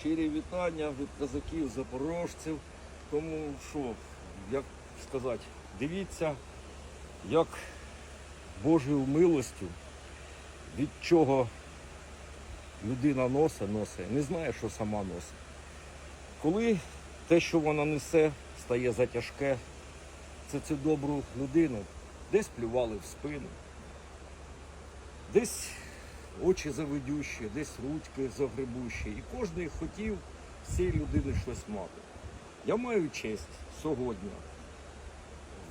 Щирі вітання від козаків, запорожців. Тому що, як сказати, дивіться, як Божою милостю, від чого людина носить, носить, не знає, що сама носить. Коли те, що вона несе, стає затяжке, це цю добру людину десь плювали в спину, десь очі завидющі, десь ручки загребущі. І кожен хотів з цієї людини щось мати. Я маю честь сьогодні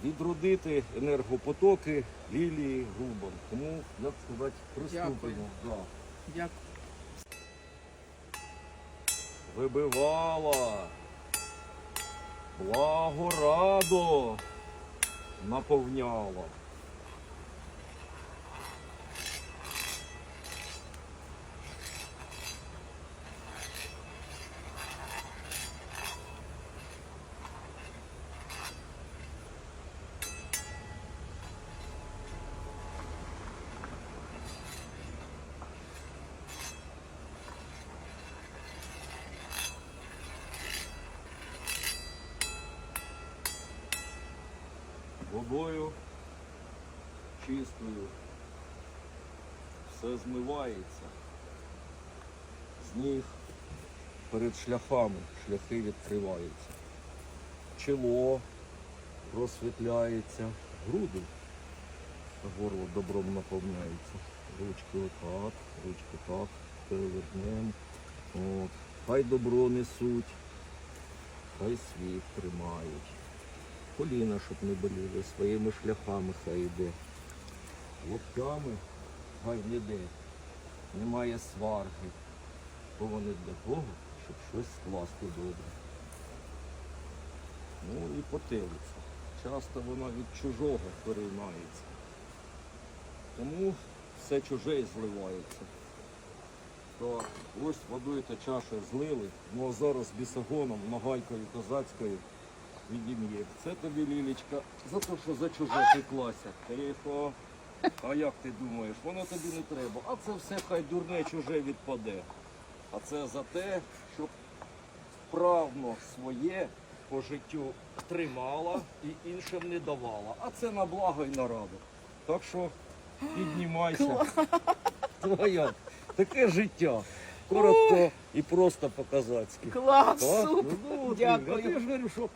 відродити енергопотоки лілії Грубан. Тому, як сказати, приступимо. Дякую. Вибивала. Благо радо наповняла. Водою чистою. Все змивається. З них перед шляхами шляхи відкриваються. Чоло розсвітляється, груди горло добром наповняється. Ручки отак, ручки так, перевернемо. От. Хай добро несуть, хай світ тримають коліна, щоб не боліли, своїми шляхами хай йде. Локтями хай не йде. Немає сварки, бо вони для того, щоб щось скласти добре. Ну і потилиця. Часто вона від чужого переймається. Тому все чуже і зливається. То ось водою та чашею злили, ну а зараз бісогоном, нагайкою козацькою відім'є. Це тобі, Лілічка, за те, що за чуже пеклася. Тихо. А як ти думаєш, воно тобі не треба. А це все хай дурне чуже відпаде. А це за те, щоб вправно своє по життю тримала і іншим не давала. А це на благо і на раду. Так що піднімайся. Ну, як? Таке життя. Коротко і просто по-казацьки. Клас, Так? супер. Ну, ну, Дякую. Я ж говорю, що